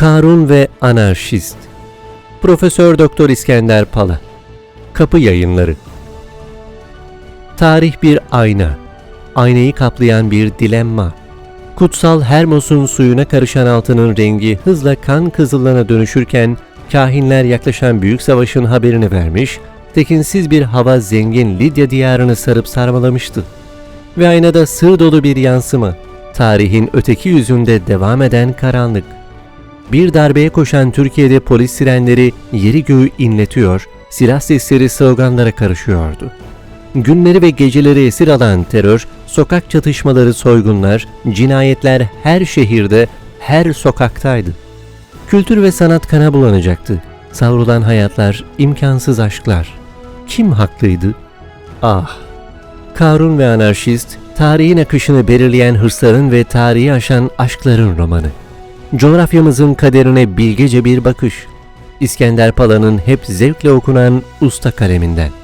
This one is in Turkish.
Karun ve Anarşist. Profesör Doktor İskender Pala. Kapı Yayınları. Tarih bir ayna. Aynayı kaplayan bir dilemma. Kutsal Hermos'un suyuna karışan altının rengi hızla kan kızılına dönüşürken kahinler yaklaşan büyük savaşın haberini vermiş, tekinsiz bir hava zengin Lidya diyarını sarıp sarmalamıştı. Ve aynada sır dolu bir yansıma, tarihin öteki yüzünde devam eden karanlık. Bir darbeye koşan Türkiye'de polis sirenleri yeri göğü inletiyor, silah sesleri sloganlara karışıyordu. Günleri ve geceleri esir alan terör, sokak çatışmaları, soygunlar, cinayetler her şehirde, her sokaktaydı. Kültür ve sanat kana bulanacaktı. Savrulan hayatlar, imkansız aşklar. Kim haklıydı? Ah! Karun ve Anarşist, tarihin akışını belirleyen hırsların ve tarihi aşan aşkların romanı. Coğrafyamızın kaderine bilgece bir bakış. İskender Pala'nın hep zevkle okunan usta kaleminden.